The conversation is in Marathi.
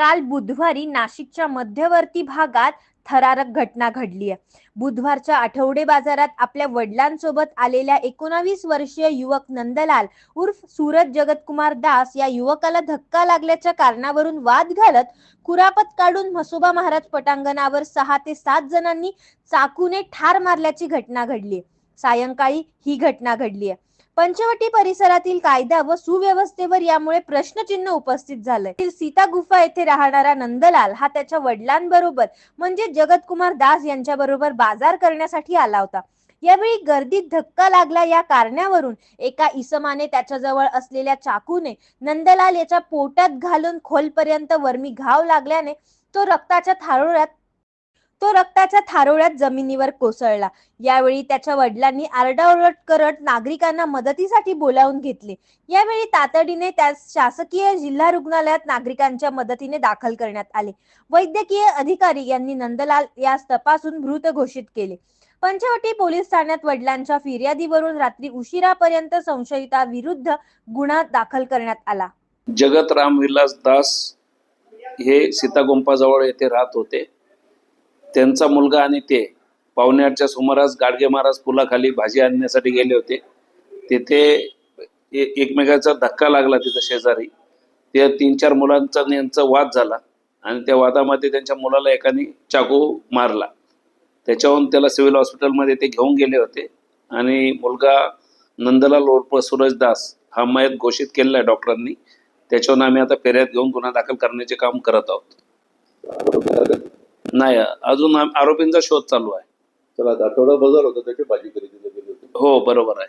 काल बुधवारी नाशिकच्या मध्यवर्ती भागात थरारक घटना घडली आहे. बुधवारच्या आठवडे बाजारात आपल्या वडिलांसोबत आलेल्या एकोणावीस वर्षीय युवक नंदलाल उर्फ सूरज जगतकुमार दास या युवकाला धक्का लागल्याच्या कारणावरून वाद घालत कुरापत काढून म्हसोबा महाराज पटांगणावर सहा ते सात जणांनी चाकूने ठार मारल्याची घटना घडली सायंकाळी ही घटना घडली आहे. पंचवटी परिसरातील कायदा व सुव्यवस्थेवर यामुळे प्रश्नचिन्ह उपस्थित झालंय. सीता गुफा येथे राहणारा नंदलाल हा त्याच्या वडिलांबरोबर म्हणजे जगतकुमार दास यांच्या बरोबर बाजार करण्यासाठी आला होता. यावेळी गर्दीत धक्का लागला या कारणावरून एका इसमाने त्याच्याजवळ असलेल्या चाकूने नंदलाल याच्या पोटात घालून खोलपर्यंत वर्मी घाव लागल्याने तो रक्ताच्या थारोळ्यात तो रक्ताच्या थारोळ्यात जमिनीवर कोसळला. यावेळी त्याच्या वडिलांनी आरडाओरड करत नागरिकांना मदतीसाठी बोलावून घेतले. यावेळी तातडीने त्यास शासकीय जिल्हा रुग्णालयात नागरिकांच्या मदतीने दाखल करण्यात आले. वैद्यकीय अधिकारी यांनी नंदलाल यास तपासून मृत घोषित केले. पंचवटी पोलीस ठाण्यात वडिलांच्या फिर्यादीवरून रात्री उशिरापर्यंत संशयिता विरुद्ध गुन्हा दाखल करण्यात आला. जगत राम विलास दास हे सीतागोंपाजवळ येथे राहत होते. त्यांचा मुलगा आणि ते पावणे सुमारास गाडगे महाराज पुलाखाली भाजी आणण्यासाठी गेले होते. तेथे एकमेकाचा धक्का लागला तिथं शेजारी. त्या तीन चार मुलांचा यांचा वाद झाला आणि त्या वादामध्ये त्यांच्या मुलाला एकाने चाकू मारला. त्याच्याहून त्याला सिव्हिल हॉस्पिटलमध्ये ते घेऊन गेले होते आणि मुलगा नंदलाल उर्फ सूरजदास हा मयत घोषित केलेला आहे डॉक्टरांनी. त्याच्यावरून आम्ही आता फेऱ्यात घेऊन गुन्हा दाखल करण्याचे काम करत आहोत. नाही अजून आरोपींचा शोध चालू आहे. चला आता आठवडा बाजार होता त्याची भाजी खरेदीला गेले होते. हो बरोबर आहे.